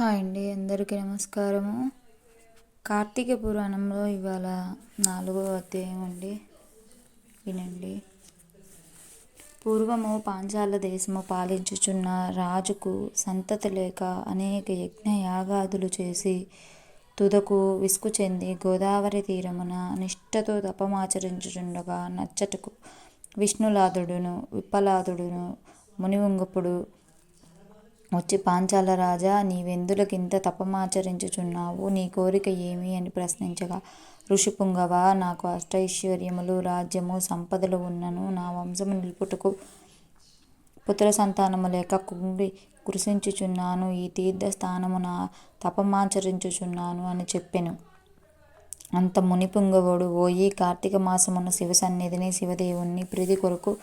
Hi అండి అందరికీ నమస్కారము. కార్తీక పురాణంలో ఇవాళ నాలుగవ అధ్యాయం అండి. వినండి. పూర్వము పాంచాల దేశము పాలించుచున్న రాజుకు సంతతి లేక అనేక యజ్ఞ యాగాదులు చేసి తుదకు విసుగు చెంది గోదావరి తీరమున నిష్ఠతో తపమాచరించుచుండగా నచ్చటకు విష్ణులాదుడును విప్పలాదుడును మునివంగపుడు వచ్చి పాంచాల రాజా నీవెందులకింత తపమాచరించుచున్నావు? నీ కోరిక ఏమి అని ప్రశ్నించగా ఋషిపుంగవ నాకు అష్టైశ్వర్యములు రాజ్యము సంపదలు ఉన్నను. నా వంశము నిలుపుటకు పుత్ర సంతానము లేక కుంగి కృషించుచున్నాను ఈ తీర్థ స్థానమున తపమాచరించుచున్నాను అని చెప్పెను. అంత మునిపుంగవుడు ఓయి కార్తీక మాసమున శివ సన్నిధిని శివదేవుని ప్రీతి కొరకు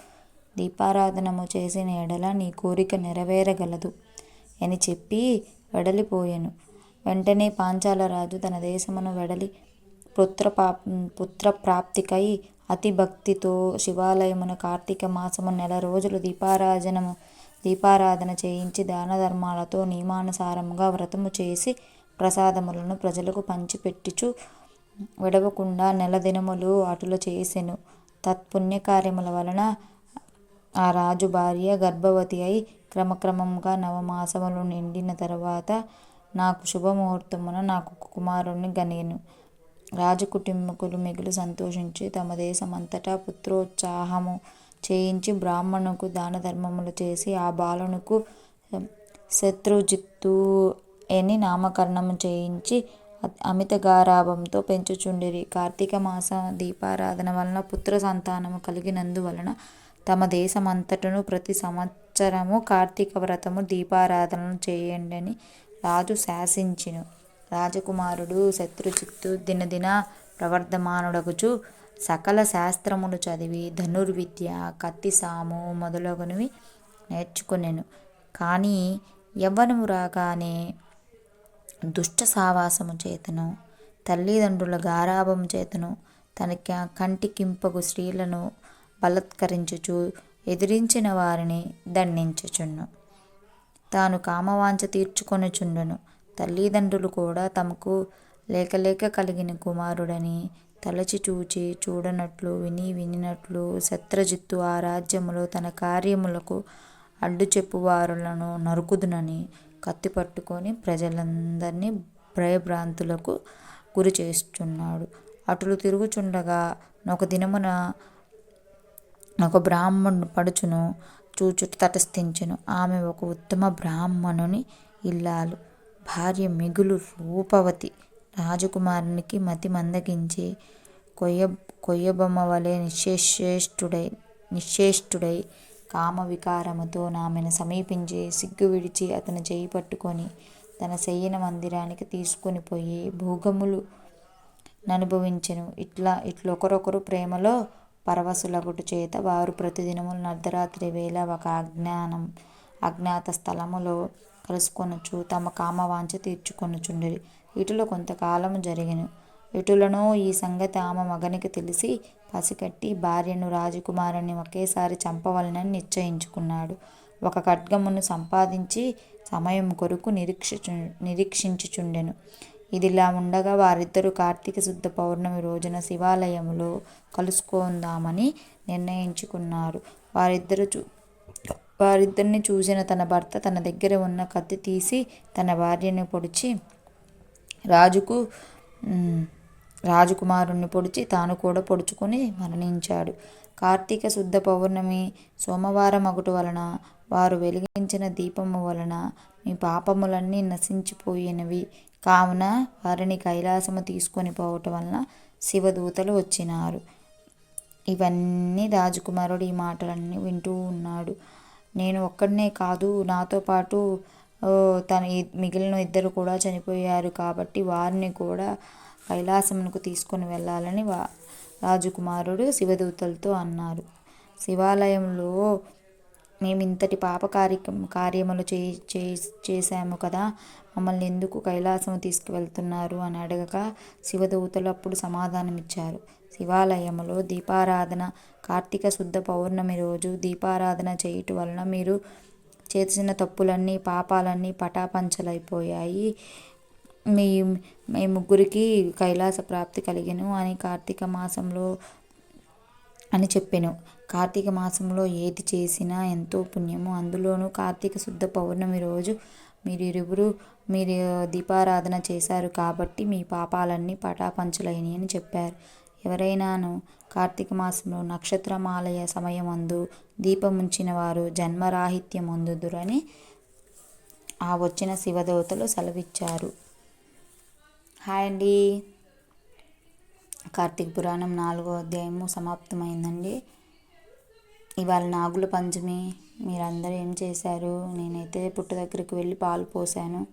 దీపారాధనము చేసిన ఎడల నీ కోరిక నెరవేరగలదు. అని చెప్పి వెడలిపోయెను. వెంటనే పాంచాలరాజు తన దేశమును వెడలి పుత్ర పుత్రప్రాప్తికై అతి భక్తితో శివాలయమున కార్తీక మాసము నెల రోజులు దీపారాజనము దీపారాధన చేయించి దాన ధర్మాలతో నియమానుసారముగా వ్రతము చేసి ప్రసాదములను ప్రజలకు పంచిపెట్టుచు విడవకుండా నెల దినములు అటులు చేసెను. తత్పుణ్యకార్యముల వలన ఆ రాజు భార్య గర్భవతి అయి క్రమక్రమముగా నవమాసములు నిండిన తరువాత నాకు శుభముహూర్తమున నాకు కుమారుణ్ణి గనేను. రాజు కుటుంబకులు మిగులు సంతోషించి తమ దేశమంతటా పుత్రోత్సాహము చేయించి బ్రాహ్మణుకు దాన ధర్మములు చేసి ఆ బాలునకు శత్రుజిత్తు అని నామకరణము చేయించి అమిత గారాభంతో పెంచుచుండిరి. కార్తీక మాస దీపారాధన వలన పుత్ర సంతానము కలిగినందువలన తమ దేశమంతటను ప్రతి సంవత్సరము కార్తీక వ్రతము దీపారాధనలు చేయండని రాజు శాసించెను. రాజకుమారుడు శత్రుచిత్తు దినదిన ప్రవర్ధమానుడగుచు సకల శాస్త్రములు చదివి ధనుర్విద్య కత్తిసాము మొదలగునవి నేర్చుకునేను. కానీ యవ్వనము రాగానే దుష్ట సావాసము చేతను తల్లిదండ్రుల గారాభము చేతను తన కంటికింపగు స్త్రీలను బలత్కరించుచు ఎదిరించిన వారిని దండించుచుండు తాను కామవాంఛ తీర్చుకొనుచుండును. తల్లిదండ్రులు కూడా తమకు లేకలేక కలిగిన కుమారుడని తలచి చూచి చూడనట్లు విని వినినట్లు శత్రజిత్తు ఆ రాజ్యములో తన కార్యములకు అడ్డు చెప్పువారులను నరుకుదునని కత్తి పట్టుకొని ప్రజలందరినీ భయభ్రాంతులకు గురి చేస్తున్నాడు అటులు తిరుగుచుండగా ఒక దినమున ఒక బ్రాహ్మణుడు పడుచును చూచుట తటస్థించెను. ఆమె ఒక ఉత్తమ బ్రాహ్మణుని ఇల్లాలు. భార్య మిగులు రూపవతి. రాజకుమారునికి మతి మందగించి కొయ్య కొయ్యబొమ్మ వలె నిశ్చేష్టుడై నిశ్చేష్టుడై కామ వికారముతో ఆమెను సమీపించి సిగ్గు విడిచి అతని చేయి పట్టుకొని తన శయన మందిరానికి తీసుకొని పోయి భోగములు ననుభవించెను. ఇట్లా ఇట్లొకరొకరు ప్రేమలో పరవశులగుట చేత వారు ప్రతిదినము అర్ధరాత్రి వేళ ఒక అజ్ఞానం అజ్ఞాత స్థలములో కలుసుకొనుచు తమ కామవాంఛ తీర్చుకొనుచుండిరి. ఇటులో కొంతకాలము జరిగెను. ఇటులను ఈ సంగతి ఆమె మగనికి తెలిసి పసికట్టి భార్యను రాజకుమారుని ఒకేసారి చంపవలనని నిశ్చయించుకున్నాడు. ఒక ఖడ్గమును సంపాదించి సమయం కొరకు నిరీక్ష నిరీక్షించుచుండెను. ఇదిలా ఉండగా వారిద్దరూ కార్తీక శుద్ధ పౌర్ణమి రోజున శివాలయంలో కలుసుకుందామని నిర్ణయించుకున్నారు. వారిద్దరు చూ వారిద్దరిని చూసిన తన భర్త తన దగ్గర ఉన్న కత్తి తీసి తన భార్యని పొడిచి రాజుకు రాజకుమారుణ్ణి పొడిచి తాను కూడా పొడుచుకొని మరణించాడు. కార్తీక శుద్ధ పౌర్ణమి సోమవారం అగుట వలన వారు వెలిగించిన దీపము వలన మీ పాపములన్నీ నశించిపోయినవి. కావున వారిని కైలాసము తీసుకొని పోవటం వలన శివదూతలు వచ్చినారు. ఇవన్నీ రాజకుమారుడు ఈ మాటలన్నీ వింటూ ఉన్నాడు. నేను ఒక్కడనే కాదు నాతో పాటు తన మిగిలిన ఇద్దరు కూడా చనిపోయారు కాబట్టి వారిని కూడా కైలాసమునకు తీసుకొని వెళ్ళాలని వా రాజకుమారుడు శివదూతలతో అన్నారు. శివాలయంలో మేము ఇంతటి పాప కార్య కార్యములు చే చేశాము కదా. మమ్మల్ని ఎందుకు కైలాసం తీసుకువెళ్తున్నారు అని అడగగా శివదూతలు అప్పుడు సమాధానమిచ్చారు. శివాలయములో దీపారాధన కార్తీక శుద్ధ పౌర్ణమి రోజు దీపారాధన చేయటం వలన మీరు చేసిన తప్పులన్నీ పాపాలన్నీ పటాపంచలైపోయాయి. మీ మీ ముగ్గురికి కైలాస ప్రాప్తి కలిగిను అని కార్తీక మాసంలో అని చెప్పాను. కార్తీక మాసంలో ఏది చేసినా ఎంతో పుణ్యము. అందులోనూ కార్తీక శుద్ధ పౌర్ణమి రోజు మీరు ఇరువురు మీరు దీపారాధన చేశారు కాబట్టి మీ పాపాలన్నీ పటాపంచులైనవి అని చెప్పారు. ఎవరైనాను కార్తీక మాసంలో నక్షత్రమాలయ సమయమందు దీపముంచిన వారు జన్మరాహిత్యం అందుదురని ఆ వచ్చిన శివదేవతలు సెలవిచ్చారు. హాయ్ అండి. కార్తీక పురాణం నాలుగో అధ్యాయము సమాప్తమైందండి. ఇవాళ నాగుల పంచమి మీరందరూ ఏం చేశారు? నేనైతే పుట్ట దగ్గరికి వెళ్ళి పాలు పోసాను.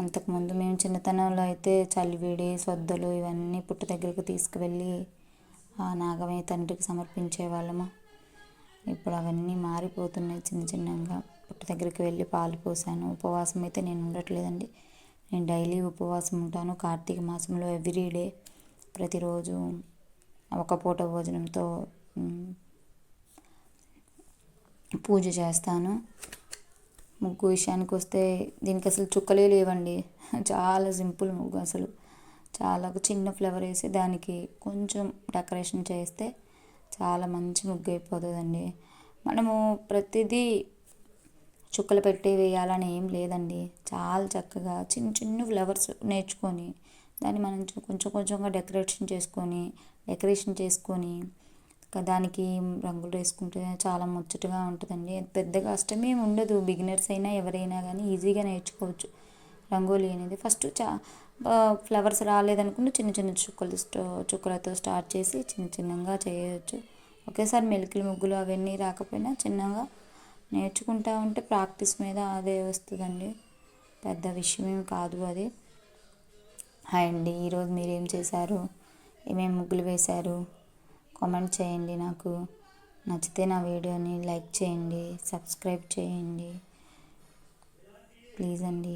అంతకుముందు మేము చిన్నతనంలో అయితే చలివిడి సొద్దలు ఇవన్నీ పుట్ట దగ్గరికి తీసుకువెళ్ళి ఆ నాగమయ్య తండ్రికి సమర్పించే వాళ్ళము ఇప్పుడు అవన్నీ మారిపోతున్నాయి చిన్న చిన్నగా. పుట్ట దగ్గరికి వెళ్ళి పాలు పోసాను. ఉపవాసం అయితే నేను ఉండట్లేదండి. నేను డైలీ ఉపవాసం ఉంటాను కార్తీక మాసంలో ఎవ్రీ డే ప్రతిరోజు ఒక పూట భోజనంతో పూజ చేస్తాను. ముగ్గు విషయానికి వస్తే దీనికి అసలు చుక్కలే లేవండి. చాలా సింపుల్ ముగ్గు అసలు. చాలా చిన్న ఫ్లవర్ వేసి దానికి కొంచెం డెకరేషన్ చేస్తే చాలా మంచి ముగ్గు అయిపోతుందండి. మనము ప్రతిదీ చుక్కలు పెట్టి వేయాలని ఏం లేదండి. చాలా చక్కగా చిన్న చిన్న ఫ్లవర్స్ నేర్చుకొని దాన్ని మనం కొంచెం కొంచెంగా డెకరేషన్ చేసుకొని డెకరేషన్ చేసుకొని దానికి రంగులు వేసుకుంటే చాలా ముచ్చటగా ఉంటుందండి. పెద్ద కష్టం ఏమి ఉండదు. బిగినర్స్ అయినా ఎవరైనా కానీ ఈజీగా నేర్చుకోవచ్చు రంగోలీ అనేది. ఫస్ట్ చా ఫ్లవర్స్ రాలేదనుకుంటే చిన్న చిన్న చుక్కలు చుక్కలతో స్టార్ట్ చేసి చిన్న చిన్నగా చేయవచ్చు ఒకేసారి మెలికలు ముగ్గులు అవన్నీ రాకపోయినా చిన్నగా నేర్చుకుంటా ఉంటే ప్రాక్టీస్ మీద అదే వస్తుందండి. పెద్ద విషయం ఏమి కాదు అది. హాయ్ అండి. ఈరోజు మీరు ఏం చేశారు? ఏమేమి ముగ్గులు వేశారు? కామెంట్ చేయండి నాకు. నచ్చితే నా వీడియోని లైక్ చేయండి సబ్స్క్రైబ్ చేయండి. ప్లీజ్ అండి.